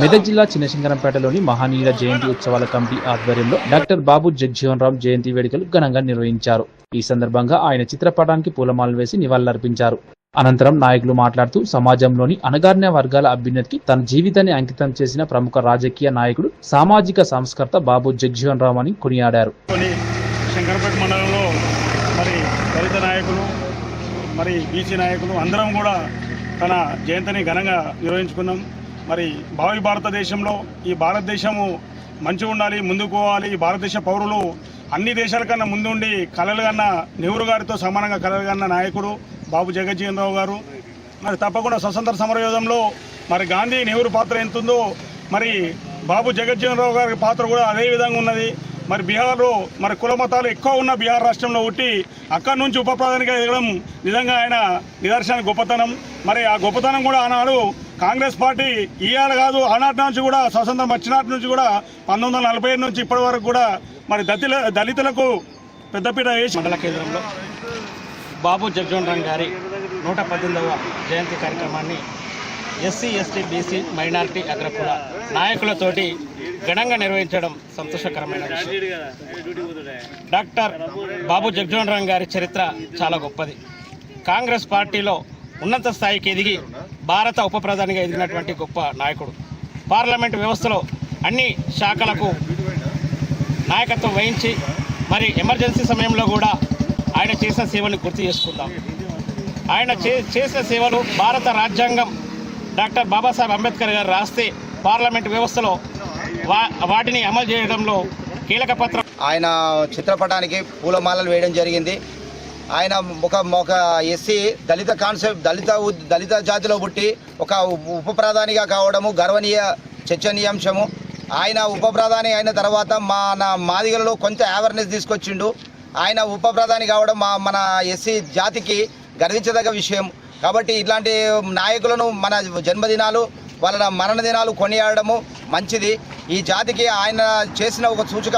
మెదక్ జిల్లా చిన్నశంకరంపేటలోని మహనీయుల జయంతి ఉత్సవాల కమిటీ ఆధ్వర్యంలో డాక్టర్ బాబు జగ్జీవన్ రామ్ జయంతి వేడుకలు ఘనంగా నిర్వహించారు. ఈ సందర్భంగా ఆయన చిత్రపటానికి పూలమాలలు వేసి నివాళులర్పించారు. అనంతరం నాయకులు మాట్లాడుతూ సమాజంలోని అణగారిన వర్గాల అభ్యున్నతికి తన జీవితాన్ని అంకితం చేసిన ప్రముఖ రాజకీయ నాయకుడు సామాజిక సంస్కర్త బాబు జగ్జీవన్ రామ్ అని కొనియాడారు. శంకరపేట మండలంలో మరి దళిత నాయకులు మరి బీసీ నాయకులు అందరం కూడా తన జయంతిని ఘనంగా నిర్వహించుకున్నాం. మరి భావి భారతదేశంలో ఈ భారతదేశము మంచిగా ఉండాలి ముందుకు పోవాలి. ఈ భారతదేశ పౌరులు అన్ని దేశాల కన్నా ముందుండి కలలు కన్న నెహ్రూ గారితో సమానంగా కలలు కన్న నాయకుడు బాబు జగజ్జీవన్ రావు గారు. మరి తప్పకుండా స్వతంత్ర సమరయోధంలో మరి గాంధీ నెహ్రూ పాత్ర ఎంత ఉందో మరి బాబు జగజ్జీవన్ రావు గారి పాత్ర కూడా అదే విధంగా ఉన్నది. మరి బీహార్లో మరి కుల మతాలు ఎక్కువ ఉన్న బీహార్ రాష్ట్రంలో ఉట్టి అక్కడి నుంచి ఉప ప్రధానిగా ఎదగడం నిజంగా ఆయన నిదర్శన గొప్పతనం. మరి ఆ గొప్పతనం కూడా ఆనాడు కాంగ్రెస్ పార్టీ ఇవాళ కాదు ఆనాటి నుంచి కూడా స్వతంత్రం వచ్చినాటి నుంచి కూడా పంతొమ్మిది వందల నలభై ఏడు నుంచి ఇప్పటి వరకు కూడా మరి దళితుల దళితులకు పెద్దపీట వేసి మండల కేంద్రంలో బాబు జగ్జోన్ రామ్ గారి నూట పద్దెనిమిదవ జయంతి కార్యక్రమాన్ని ఎస్సీ ఎస్టీ బీసీ మైనారిటీ అగ్రకుల నాయకులతోటి ఘనంగా నిర్వహించడం సంతోషకరమైన విషయం. డాక్టర్ బాబు జగ్జోన్ రామ్ గారి చరిత్ర చాలా గొప్పది. కాంగ్రెస్ పార్టీలో ఉన్నత స్థాయికి ఎదిగి భారత ఉప ప్రధానిగా ఎదిగినటువంటి గొప్ప నాయకుడు. పార్లమెంట్ వ్యవస్థలో అన్ని శాఖలకు నాయకత్వం వహించి మరి ఎమర్జెన్సీ సమయంలో కూడా ఆయన చేసిన సేవని గుర్తు చేసుకుందాం. ఆయన చే చేసిన సేవలు భారత రాజ్యాంగం డాక్టర్ బాబాసాహెబ్ అంబేద్కర్ గారు రాస్తే పార్లమెంట్ వ్యవస్థలో వా వాటిని అమలు చేయడంలో కీలక పత్రం ఆయన చిత్రపటానికి పూలమాలలు వేయడం జరిగింది. ఆయన ఒక ఒక ఎస్సీ దళిత కాన్సెప్ట్ దళిత దళిత జాతిలో పుట్టి ఒక ఉప ప్రధానిగా కావడము గర్వనీయ చర్చనీయాంశము. ఆయన ఉప ప్రధాని అయిన తర్వాత మా నా మాదిగలలో కొంత అవేర్నెస్ తీసుకొచ్చిండు. ఆయన ఉప ప్రధాని కావడం మా మన ఎస్సీ జాతికి గర్వించదగ్గ విషయం. కాబట్టి ఇట్లాంటి నాయకులను మన జన్మదినాలు వాళ్ళ మరణ దినాలు కొనియాడము మంచిది. ఈ జాతికి ఆయన చేసిన ఒక సూచక